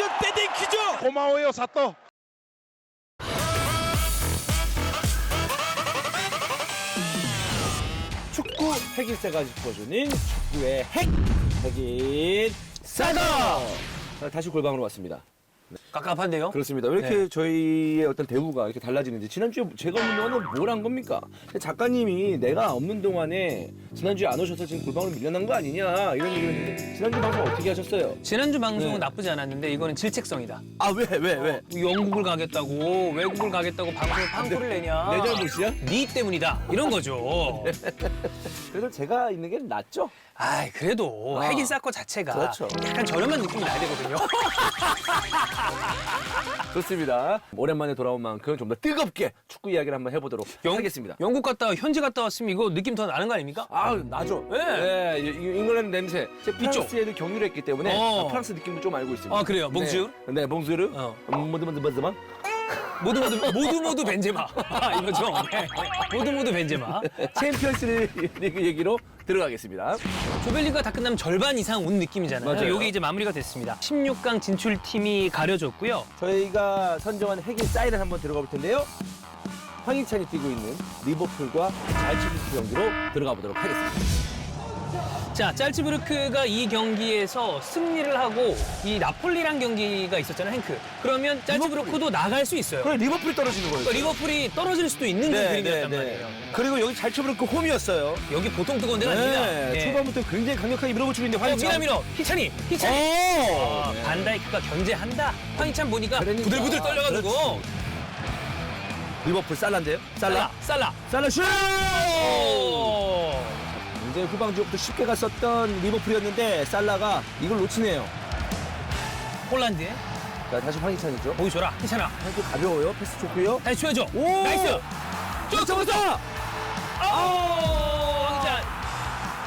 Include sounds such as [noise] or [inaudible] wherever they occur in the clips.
완전 빼댕기죠. 고마워요 사또 축구 핵일사가 짚어주는 축구의 핵 핵인. 자, 다시 골방으로 왔습니다. 깝깝한데요? 그렇습니다. 왜 이렇게 네. 저희의 어떤 대우가 이렇게 달라지는지 지난주에 제가 없는 동안에 뭘 한 겁니까? 작가님이 내가 없는 동안에 지난주에 안 오셔서 지금 골방으로 밀려난 거 아니냐 이런 얘기를 했는데 지난주 방송 어떻게 하셨어요? 지난주 방송은 네. 나쁘지 않았는데 이거는 질책성이다. 아 왜 왜 왜? 영국을 가겠다고 외국을 가겠다고 방송에 빵꾸를 내냐? 내 잘못이야? 네 때문이다. 이런 거죠. [laughs] 그래도 제가 있는 게 낫죠? 아, 그래도 아. 핵인 사건 자체가 그렇죠. 약간 저렴한 느낌이 나야 되거든요. [laughs] 좋습니다. 오랜만에 돌아온 만큼 좀 더 뜨겁게 축구 이야기를 한번 해보도록 하겠습니다. 영국 갔다 현지 갔다 왔으면 이거 느낌 더 나는 거 아닙니까? 아 나죠. 네. 네, 이- 이- 잉글랜드 냄새. 있죠? 프랑스에도 경유를 했기 때문에 어. 아, 프랑스 느낌도 좀 알고 있습니다. 아, 그래요? 봉주르? 네, 네 봉주르. 어. 음, 모두 모두 모두 만 모두 모두 모두 모두 벤제마 아, 이거죠. 네. 모두 모두 벤제마. 챔피언스 리그 얘기로 들어가겠습니다. 조별리그가 다 끝나면 절반 이상 온 느낌이잖아요. 맞아요. 이게 이제 마무리가 됐습니다. 16강 진출팀이 가려졌고요. 저희가 선정한 핵인 사이를 한번 들어가 볼 텐데요. 황희찬이 뛰고 있는 리버풀과 잘치부스 경기로 들어가 보도록 하겠습니다. 자, 짤츠부르크가 이 경기에서 승리를 하고 이 나폴리랑 경기가 있었잖아요, 행크. 그러면 짤츠부르크도 나갈 수 있어요. 그래 리버풀이 떨어지는 거예요. 그러니까 리버풀이 떨어질 수도 있는 그림이었단 말이에요. 그리고 여기 잘치부르크 홈이었어요. 여기 보통 뜨거운 데가 아닙니다. 네, 예. 초반부터 굉장히 강력하게 밀어붙이고 있는데 어, 황희찬. 미나미노, 희찬이, 희찬이. 오! 아, 네. 반다이크가 견제한다. 황희찬 보니까 그러니까. 부들부들 떨려가지고 리버풀 살라인데요? 살라, 살라. 살라 슛! 오! 굉장히 후방 지역부터 쉽게 갔었던 리버풀이었는데 살라가 이걸 놓치네요. 홀란드에 자 다시 황희찬이죠. 보여줘라, 희찬아. 한쪽 가벼워요. 패스 좋고요. 다시 줘야죠. 오! 나이스. 쭉 잡았다. 오, 황희찬.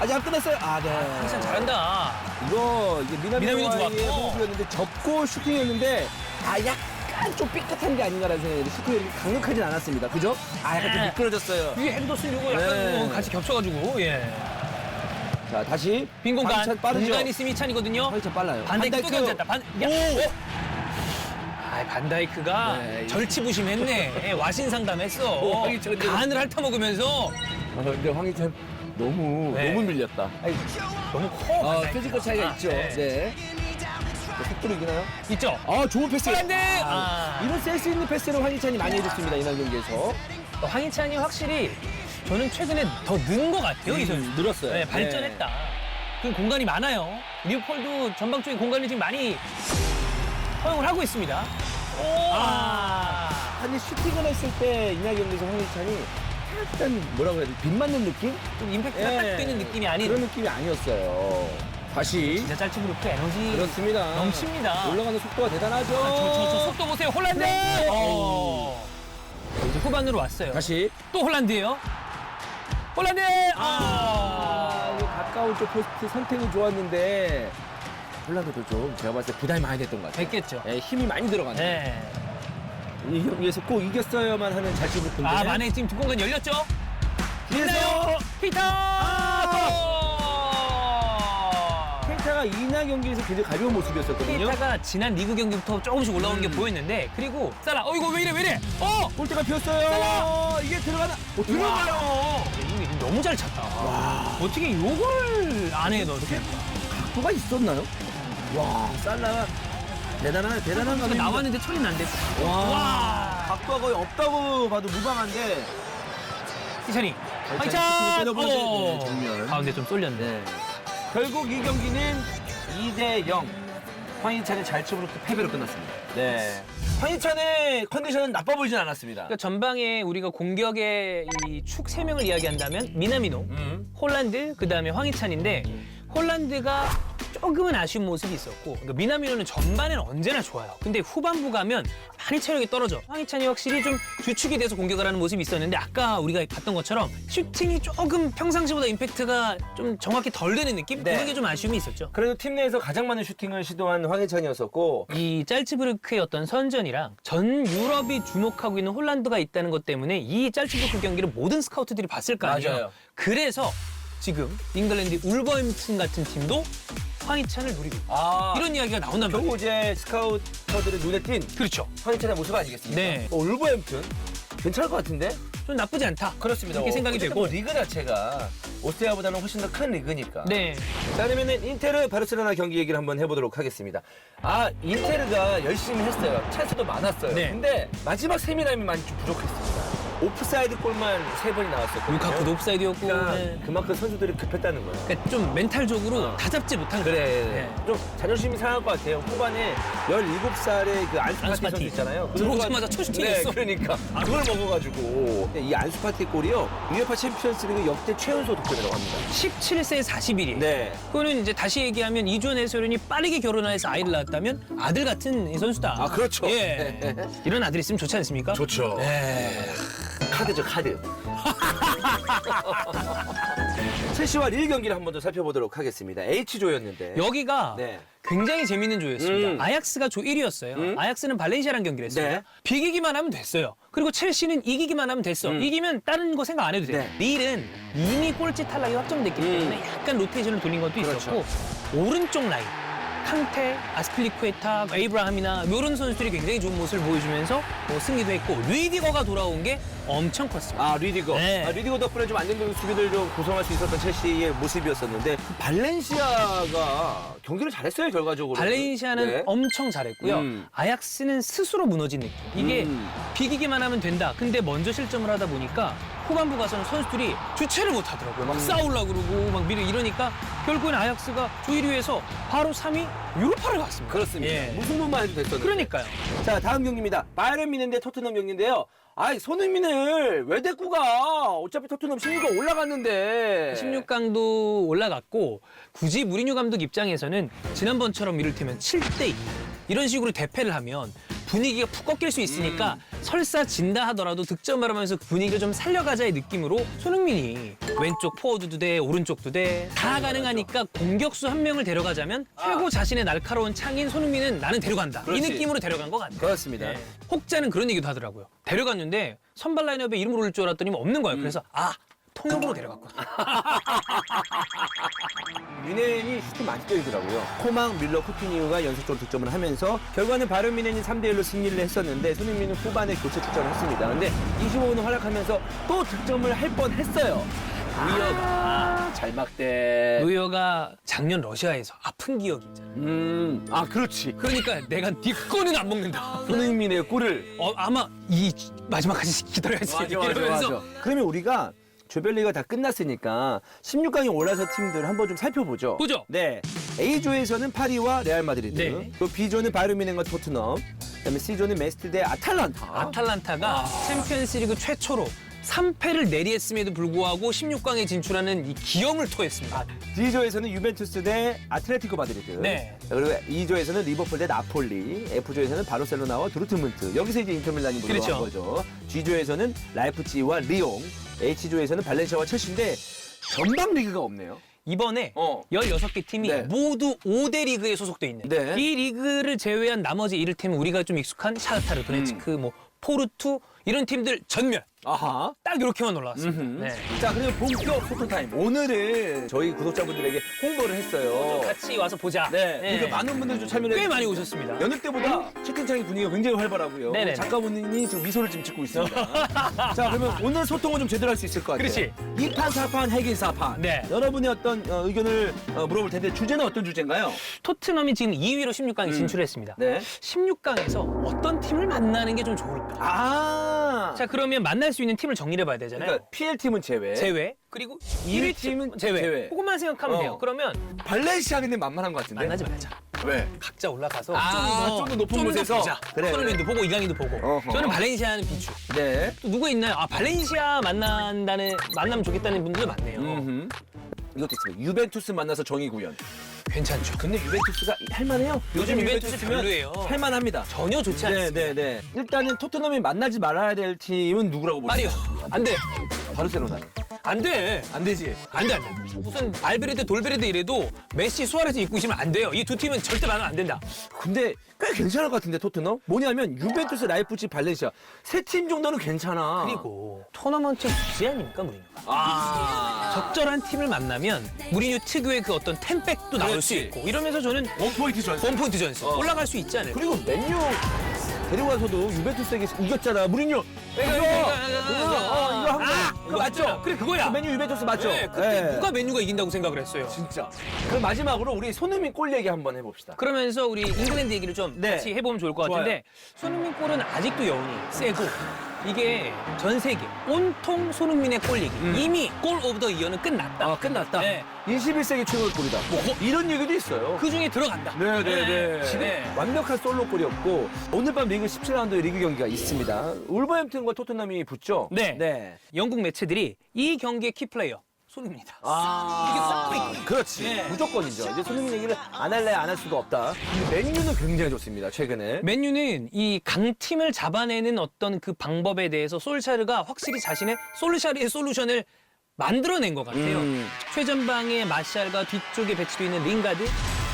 아직 안 끝났어요. 아 네. 황희찬 잘한다. 이거 이게 미나미노 미나미노와의 좋았고. 호흡이었는데 접고 슈팅이었는데 아 약간 좀 삐끗한 게 아닌가라는 생각이 슈팅이 이렇게 강력하진 않았습니다. 그죠? 아 약간 좀 네. 미끄러졌어요. 이게 핸더슨 요거 약간 네. 뭐 같이 겹쳐가지고 예. 자 다시 빈 공간, 황희찬 빠르죠. 공간 있으면 희찬이거든요. 황희찬 빨라요. 반다이크 또 견제했다. 반, 야, 오! 아, 반다이크가 네, 절치부심했네. [laughs] 와신 상담했어. 오, 간을 핥아먹으면서 아, 근데 황희찬 너무 네. 너무 밀렸다. 아니, 너무 커. 아, 반다이크가. 피지컬 차이가 아, 있죠. 네. 네. 자, 속도로 이기나요? 있죠. 아, 좋은 패스. 홀란드! 아, 아. 이런 센스 있는 패스를 황희찬이 많이 해줬습니다, 이날 경기에서. 황희찬이 확실히 저는 최근에 더 는 것 같아요, 이 선수. 음, 늘었어요. 네, 발전했다. 그 공간이 많아요. 리오폴도 전방 쪽에 공간을 지금 많이 허용을 하고 있습니다. 오! 아. 아니, 슈팅을 했을 때 경기에서 황희찬이 약간 뭐라고 해야 돼? 빗 맞는 느낌? 좀 임팩트가 딱 되는 느낌이 아닌 그런 느낌이 아니었어요. 다시. 진짜 짤치 그룹프 에너지 그렇습니다. 넘칩니다. 올라가는 속도가 대단하죠. 저, 저, 저 속도 보세요. 홀란드! 네. 어. 이제 후반으로 왔어요. 다시. 또 홀란드예요. 홀란드! 아, 아. 이거 가까운 쪽 포스트 선택이 좋았는데 홀란드도 좀 제가 봤을 때 부담이 많이 됐던 것 같아요. 됐겠죠. 네, 힘이 많이 들어가네. 네. 이 경기에서 꼭 이겼어야만 하는 잘치부르크인데 아, 만에 지금 뒷공간 열렸죠? 뒤에서 피터! 골! 케이타가 이날 경기에서 굉장히 가벼운 모습이었었거든요. 케이타가 지난 리그 경기부터 조금씩 올라오는 게 보였는데 그리고 살라 어 이거 왜 이래 왜 이래 어 골대가 비었어요. 살라! 이게 들어가나? 어, 들어가요. 너무 잘 찼다 어떻게 요걸 안에 넣어도 각도가 있었나요? 와, 살라가 대단한 대단한 감입니다. 나왔는데 처리는 안 됐어 와, 와 각도가 거의 없다고 봐도 무방한데 희찬이 잘 화이찬 때려보는 어. 네, 정면. 가운데 좀 쏠렸네 네. 결국 이 경기는 2대 0. 황희찬의 잘치부르크 패배로 끝났습니다. 네. 황희찬의 컨디션은 나빠 보이진 않았습니다. 그러니까 전방에 우리가 공격의 이축 세 명을 이야기한다면 미나미노, 음. 홀란드, 그 다음에 황희찬인데 홀란드가 조금은 아쉬운 모습이 있었고 그러니까 미나미노는 전반에는 언제나 좋아요. 근데 후반부 가면 많이 체력이 떨어져. 황희찬이 확실히 좀 주축이 돼서 공격을 하는 모습이 있었는데 아까 우리가 봤던 것처럼 슈팅이 조금 평상시보다 임팩트가 좀 정확히 덜 되는 느낌? 네. 그런 게 좀 아쉬움이 있었죠. 그래도 팀 내에서 가장 많은 슈팅을 시도한 황희찬이었었고 이 짤츠부르크의 어떤 선전이랑 전 유럽이 주목하고 있는 홀란드가 있다는 것 때문에 이 짤츠부르크 경기를 모든 스카우트들이 봤을 거 아니에요. 맞아요. 그래서 지금 잉글랜드 울버햄튼 같은 팀도 황희찬을 노리고 있다. 아, 이런 이야기가 나온단 말이에요. 결국 이제 스카우터들의 눈에 띈 그렇죠. 황희찬의 모습 아니겠습니까? 네. 어, 울버햄튼 괜찮을 것 같은데? 좀 나쁘지 않다. 그렇습니다. 이렇게 생각이 어쨌든 되고. 뭐 리그 자체가 오스트리아보다는 훨씬 더 큰 리그니까. 네. 자 그러면은 인테르 바르셀로나 경기 얘기를 한번 해보도록 하겠습니다. 아 인테르가 열심히 했어요. 찬스도 많았어요. 네. 근데 마지막 세미나임이 많이 좀 부족했습니다. 오프사이드 골만 세 번이 나왔었거든요. 루카쿠도 옵사이드였고 그러니까 네. 그만큼 선수들이 급했다는 거예요. 그러니까 좀 멘탈적으로 다 잡지 못한 그래, 거예요. 네. 좀 자존심이 상할 것 같아요. 후반에 17살의 그 안수파티 안수 선수. 있잖아요. 그 들어오자마자 선수가- 첫 슈팅이었어. 네, 그러니까 그걸 먹어가지고 이 안수파티 골이요. UEFA 챔피언스 리그 역대 최연소 득점이라고 합니다. 17세 41일. 네. 그거는 이제 다시 얘기하면 이주원 해설위원이 빠르게 결혼해서 아이를 낳았다면 아들 같은 이 선수다. 아, 그렇죠. 예. [laughs] 이런 아들 있으면 좋지 않습니까? 좋죠. 네. 카드죠 카드. 첼시와 [laughs] 릴 경기를 한 번 더 살펴보도록 하겠습니다. H조였는데. 여기가 네. 굉장히 재밌는 조였습니다. 음. 아약스가 조 1위였어요. 음. 아약스는 발렌시아랑 경기를 했어요. 네. 비기기만 하면 됐어요. 그리고 첼시는 이기기만 하면 됐어. 음. 이기면 다른 거 생각 안 해도 돼요. 네. 릴은 이미 꼴찌 탈락이 확정됐기 음. 때문에 약간 로테이션을 돌린 것도 그렇죠. 있었고 오른쪽 라인 캉테, 아스필리쿠에타, 에이브라함이나 이런 선수들이 굉장히 좋은 모습을 보여주면서 뭐 승리도 했고 루이디거가 돌아온 게 엄청 컸습니다. 아 리디거. 네. 아, 리디거 덕분에 좀 안정적인 수비를 좀 구성할 수 있었던 첼시의 모습이었었는데 발렌시아가 경기를 잘했어요 결과적으로. 발렌시아는 네. 엄청 잘했고요. 음. 아약스는 스스로 무너진 느낌. 이게 음. 비기기만 하면 된다. 근데 먼저 실점을 하다 보니까 후반부 가서는 선수들이 주체를 못 하더라고요. 막 음. 싸우려고 그러고 막 미리 이러니까 결국엔 아약스가 조일위에서 바로 3위 유로파를 갔습니다. 그렇습니다. 예. 무승부만 해도 됐었는데. 그러니까요. 자 다음 경기입니다. 미넨 대 토트넘 경기인데요. 아이 손흥민을 왜 데리고 가? 어차피 토트넘 16강 올라갔는데. 16강도 올라갔고 굳이 무리뉴 감독 입장에서는 지난번처럼 이를테면 7대 2 이런 식으로 대패를 하면 분위기가 푹 꺾일 수 있으니까 음. 설사 진다 하더라도 득점을 하면서 그 분위기를 좀 살려가자의 느낌으로 손흥민이 왼쪽 포워드도 돼 오른쪽도 돼다 가능하니까 공격수 한 명을 데려가자면 최고 자신의 날카로운 창인 손흥민은 나는 데려간다 아. 그렇지. 이 느낌으로 데려간 것 같아요. 그렇습니다. 네. 혹자는 그런 얘기도 하더라고요. 데려갔는데 선발 라인업에 이름 오를 줄 알았더니 없는 음. 거예요. 그래서 아 통역으로 데려갔구나. 미넨이 [laughs] 슈팅 많이 때리더라고요. 코망, 밀러, 쿠티니우가 연속적으로 득점을 하면서 결과는 바른 미넨이 3대 1로 승리를 했었는데 손흥민은 후반에 교체 출전을 했습니다. 근데 25분을 활약하면서 또 득점을 할 뻔했어요. 우여가 잘 막대. 노여가 작년 러시아에서 아픈 기억이 있잖아요. 음, 아 그렇지. 그러니까 내가 네 거는 안 먹는다. 손흥민의 골을 어, 아마 이 마지막까지 기다려야지 이러면서 그러면 우리가 조별리가 다 끝났으니까 16강에 올라서 팀들 한번 좀 살펴보죠. 보죠. 네. A조에서는 파리와 레알 마드리드. 네. 또 B조는 바르미넨과 토트넘. 그다음에 C조는 메스트 대 아탈란타. 아탈란타가 챔피언스리그 최초로 3패를 내리했음에도 불구하고 16강에 진출하는 이 기염을 토했습니다. D조에서는 유벤투스 대 아틀레티코 마드리드. 네. 그리고 E조에서는 리버풀 대 나폴리. F조에서는 바르셀로나와 도르트문트. 여기서 이제 인터밀란이 물러간 그렇죠. 거죠. G조에서는 라이프치히와 리옹. H조에서는 발렌시아와 첼시인데 전방 리그가 없네요. 이번에 어. 16개 팀이 네. 모두 5대 리그에 소속돼 있는 네. 이 리그를 제외한 나머지 이를테면 우리가 좀 익숙한 샤흐타르 도네츠크 음. 뭐 포르투 이런 팀들 전멸 아하. 딱 이렇게만 올라왔습니다. 음흠. 네. 자, 그리고 본격 소통 타임. 오늘은 저희 구독자분들에게 홍보를 했어요. 같이 와서 보자. 네. 그러니까 많은 분들이 좀 참여를 꽤 많이 오셨습니다. 여느 때보다 채팅창의 분위기가 굉장히 활발하고요. 네네네. 작가분이 지금 미소를 지금 짓고 있습니다. [laughs] 자, 그러면 오늘 소통은 좀 제대로 할 수 있을 것 같아요. 그렇지. 2판, 4판, 핵인 4판. 네. 여러분의 어떤 어, 의견을 어, 물어볼 텐데 주제는 어떤 주제인가요? 토트넘이 지금 2위로 16강에 음. 진출했습니다. 네. 16강에서 어떤 팀을 만나는 게 좀 좋을까? 아. 자 그러면 만날 수 있는 팀을 정리해 봐야 되잖아요. 그러니까 PL팀은 제외. 제외 그리고 1위 1위 팀은 팀은 제외. 제외. 그것만 생각하면 어. 돼요. 그러면 발렌시아 근데 만만한 것 같은데. 만나지 말자. 왜? 각자 올라가서 아, 좀 좀더 더 높은 좀 곳에서? 더 보자. 그래, 손흥민도 보고 이강인도 보고. 어허. 저는 발렌시아는 비추. 네. 또 누가 있나요? 아 발렌시아 만난다는 만나면 좋겠다는 분들도 많네요. 음흠. 이것도 있습니다. 유벤투스 만나서 정의 구현. 괜찮죠. 근데 유벤투스가 할만해요. 요즘 유벤투스 유벤투스면 별로예요. 할만합니다. 전혀 좋지 네, 않습니다. 네, 네. 일단은 토트넘이 만나지 말아야 될 팀은 누구라고 보세요? 말이요. 안 돼. 바르셀로나. 안 돼. 안 되지. 안 돼, 안 돼. 무슨 알베르드, 돌베르드 이래도 메시, 수아레스 입고 있으면 안 돼요. 이 두 팀은 절대 만나면 안 된다. 근데 꽤 괜찮을 것 같은데 토트넘? 뭐냐면 유벤투스, 라이프치, 발렌시아 세 팀 정도는 괜찮아. 그리고 토너먼트 수지 아닙니까, 무리뉴가? 아 적절한 팀을 만나면 무리뉴 특유의 그 어떤 템백도 나올 수 그렇지. 있고 이러면서 저는 원포인트 전술. 원포인트 전술 어. 올라갈 수 있지 않을까? 그리고 맨유 데리고 가서도 유벤투스에게 이겼잖아. 무리뉴. 이거 이거 어, 이거 한 거. 아, 그거 맞죠? 그래 그거야. 맨유 유벤투스 맞죠? 네, 그때 네. 누가 맨유가 이긴다고 생각을 했어요. 진짜. 그럼 마지막으로 우리 손흥민 골 얘기 한번 해봅시다. 그러면서 우리 잉글랜드 얘기를 좀 네. 같이 해보면 좋을 것 좋아요. 같은데 손흥민 골은 아직도 여운이 세고 [laughs] 이게 전 세계 온통 손흥민의 골 얘기 음. 이미 골 오브 더 이어는 끝났다. 아 끝났다. 네. 21세기 최고의 골이다. 뭐 이런 얘기도 있어요. 그 중에 들어간다. 네 네 네. 지금 네. 완벽한 솔로 골이었고 오늘 밤 리그 17라운드 리그 경기가 있습니다. 울버햄튼과 토트넘이 붙죠. 네. 네. 영국 매체들이 이 경기의 키플레이어 손흥민이다. 아, 그렇지. 네. 무조건이죠. 이제 손흥민 얘기를 안 할래 안 할 수가 없다. 근데 맨유는 굉장히 좋습니다. 최근에. 맨유는 이 강팀을 잡아내는 어떤 그 방법에 대해서 솔샤르가 확실히 자신의 솔샤르의 솔루션을 만들어낸 것 같아요. 음. 최전방에 마샬과 뒤쪽에 배치되어 있는 링가드,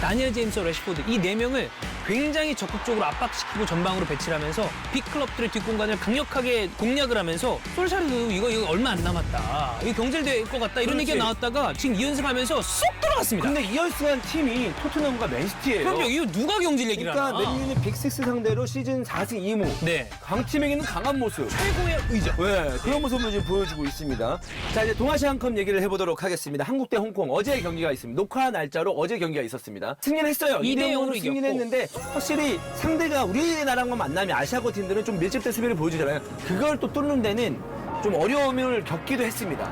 다니엘 제임스, 레시포드 이 네 명을 굉장히 적극적으로 압박시키고 전방으로 배치를 하면서 빅클럽들의 뒷공간을 강력하게 공략을 하면서 솔샤르도 이거 이거 얼마 안 남았다. 이거 경질될 것 같다. 이런 그렇지. 얘기가 나왔다가 지금 이연습하면서 쏙 들어갔습니다. 근데 이연승한 팀이 토트넘과 맨시티예요. 그럼요. 이거 누가 경질 얘기를 그러니까 하나. 맨유는 빅식스 상대로 시즌 4승 2무. 네. 강팀에게는 강한 모습. 최고의 의자. 네, 그런 모습을 지금 보여주고 있습니다. 자, 이제 동아시안컵 얘기를 해보도록 하겠습니다. 한국 대 홍콩 어제 경기가 있습니다. 녹화 날짜로 어제 경기가 있었습니다. 승리를 했어요. 이대 2대 0으로 영으로 승리를 이겼고. 했는데 확실히 상대가 우리나라만 만나면 아시아권 팀들은 좀 밀집된 수비를 보여주잖아요. 그걸 또 뚫는 데는 좀 어려움을 겪기도 했습니다.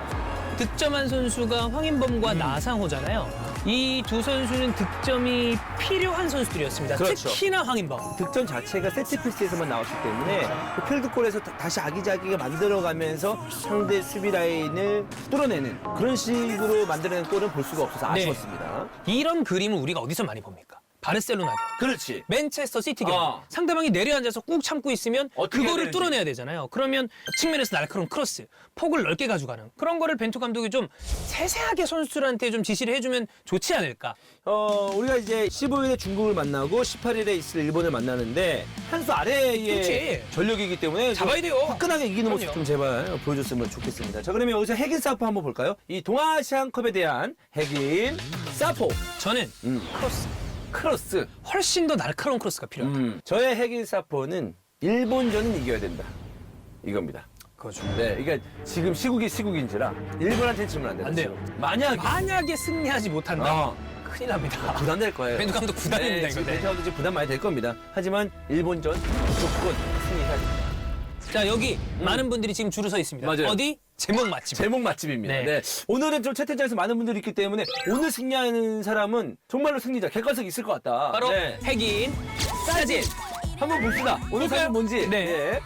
득점한 선수가 황인범과 음. 나상호잖아요. 이 두 선수는 득점이 필요한 선수들이었습니다. 그렇죠. 특히나 황인범. 득점 자체가 세트피스에서만 나왔기 때문에 그 필드골에서 다- 다시 아기자기하게 만들어가면서 상대 수비 라인을 뚫어내는 그런 식으로 만들어낸 골은 볼 수가 없어서 네. 아쉬웠습니다. 이런 그림을 우리가 어디서 많이 봅니까? 바르셀로나 경 그렇지. 맨체스터 시티 경기 어. 상대방이 내려앉아서 꾹 참고 있으면 어떻게 해야 그거를 되는지. 뚫어내야 되잖아요. 그러면 측면에서 날카로운 크로스, 폭을 넓게 가져가는 그런 거를 벤투 감독이 좀 세세하게 선수들한테 좀 지시를 해주면 좋지 않을까. 어, 우리가 이제 15일에 중국을 만나고 18일에 있을 일본을 만나는데 한 수 아래의 그렇지. 전력이기 때문에 좀 잡아야 돼요. 화끈하게 이기는 모습 그럼요. 좀 제발 보여줬으면 좋겠습니다. 자, 그러면 여기서 핵인 사포 한번 볼까요? 이 동아시안컵에 대한 핵인 사포. 저는 음. 크로스, 크로스. 훨씬 더 날카로운 크로스가 필요하다. 음. 저의 핵인 사포는 일본전은 이겨야 된다. 이겁니다. 그거죠. 네, 그러니까 지금 시국이 시국인지라 일본한테 지면 안 돼요. 안 돼요. 만약 만약에 승리하지 못한다. 어, 큰일 납니다. 부담될 거예요. 벤투 감독 부담입니다, 네, 이거. 지금 네. 벤투 감독 지금 부담 많이 될 겁니다. 하지만 일본전 무조건 승리해야 됩니다. 자 여기 많은 분들이 지금 줄을 서 있습니다. 맞아요. 어디? 제목 맛집. 제목 맛집입니다. 네. 네. 오늘은 좀 채팅창에서 많은 분들이 있기 때문에 오늘 승리하는 사람은 정말로 승리자, 객관성 있을 것 같다. 바로 네. 핵인 사진. 한번 봅시다. 오늘 볼까요? 사진 뭔지. 네.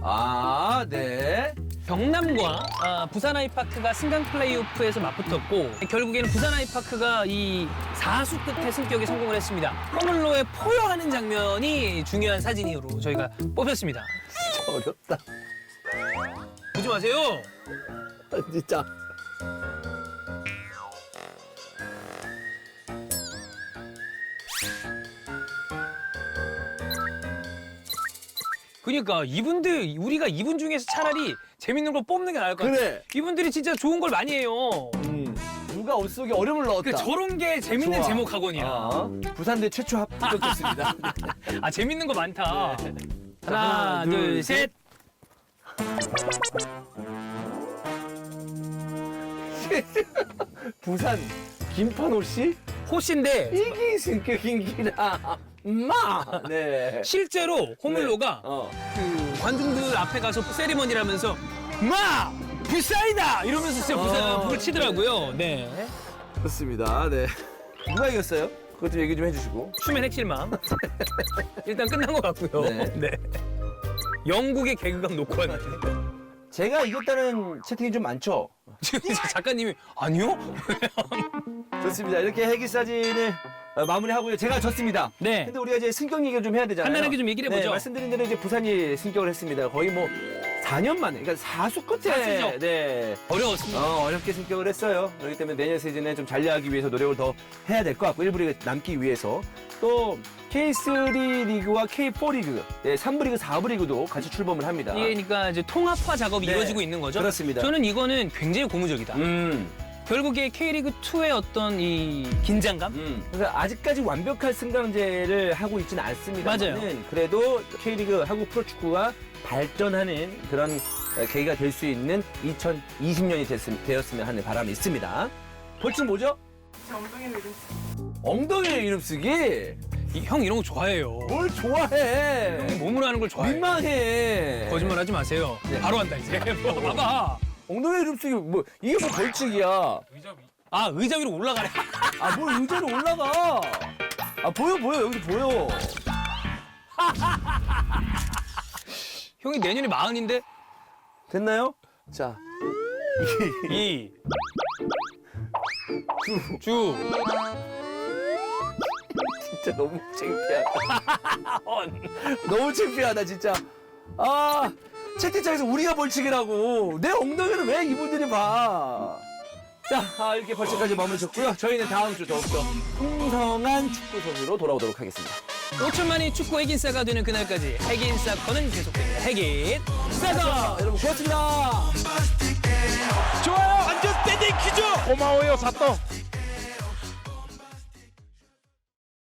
아, 네. 경남과 아, 부산 아이파크가 승강 플레이오프에서 맞붙었고 결국에는 부산 아이파크가 이 4수 끝에 승격에 성공을 했습니다. 허물로에 포효하는 장면이 중요한 사진으로 저희가 뽑혔습니다. 어렵다. 보지 마세요. 진짜. 그러니까 이분들 우리가 이분 중에서 차라리 재밌는 걸 뽑는 게 나을 것. 그래. 이분들이 진짜 좋은 걸 많이 해요. 음. 누가 옷 속에 얼음을 넣었다. 그 저런 게 재밌는 좋아. 제목 학원이야. 아, 부산대 최초 합격했습니다. [laughs] 아 재밌는 거 많다. 네. 하나, 둘, 둘, 셋. [laughs] 부산 김판호 씨? 호씨인데 이기 승격인기라. 마. 네. 실제로 호물로가 어. 그 관중들 앞에 가서 세리머니를 하면서 마 부산이다 이러면서 진짜 부산 어. 북을 치더라고요. 네. 좋습니다. 네. 누가 이겼어요? 그것 좀 얘기 좀 해주시고. 춤의 핵실망. [laughs] 일단 끝난 것 같고요. 네. 네. 영국의 개그감 놓고 왔는데 제가 이겼다는 채팅이 좀 많죠? 지금 이제 작가님이 아니요? [laughs] 좋습니다. 이렇게 핵이 사진을 어, 마무리하고요. 제가 졌습니다. 네. 근데 우리가 이제 승격 얘기를 좀 해야 되잖아요. 간단하게 좀 얘기를 해보죠. 네, 말씀드린 대로 이제 부산이 승격을 했습니다. 거의 뭐 4년 만에, 그러니까 4수 끝에 사수죠. 네. 어려웠습니다. 어, 어렵게 승격을 했어요. 그렇기 때문에 내년 시즌에 좀 잘려하기 위해서 노력을 더 해야 될 것 같고, 1부 리그 남기 위해서. 또, K3 리그와 K4 리그, 네, 3부 리그, 4부 리그도 같이 출범을 합니다. 이게 그러니까 이제 통합화 작업이 네, 이루어지고 있는 거죠. 그렇습니다. 저는 이거는 굉장히 고무적이다. 음, 결국에 K리그 2의 어떤 이 긴장감, 음. 그러니까 아직까지 완벽한 승강제를 하고 있지는 않습니다만 맞아요. 그래도 K리그 한국 프로축구가 발전하는 그런 계기가 될 수 있는 2020년이 되었으면 하는 바람이 있습니다. 벌칙 뭐죠? 엉덩이를 이름 쓰기? 이- 형 이런 거 좋아해요. 뭘 좋아해? 형이 몸으로 하는 걸 좋아해. 민망해. 거짓말 하지 마세요. 네. 바로 한다 이제. 뭐, 봐봐. 엉덩이 이름 쓰기 뭐 이게 뭐 벌칙이야? 아 의자 위로 올라가래. 아 뭘 의자로 올라가? 아 보여 보여 여기 보여. 형이 내년에 마흔인데 됐나요? 자 이 주. 진짜 너무 창피하다. [laughs] 너무 창피하다 진짜. 아 채팅창에서 우리가 벌칙이라고 내 엉덩이를 왜 이분들이 봐. 자 아, 이렇게 벌칙까지 마무리 졌고요. 저희는 다음 주 더욱더 풍성한 축구 선수로 돌아오도록 하겠습니다. 5천만이 축구 핵인싸가 되는 그날까지 핵인싸 거는 계속됩니다. 핵인 싸서. 여러분 고맙습니다. 완전 밴딩 퀴즈 고마워요 사또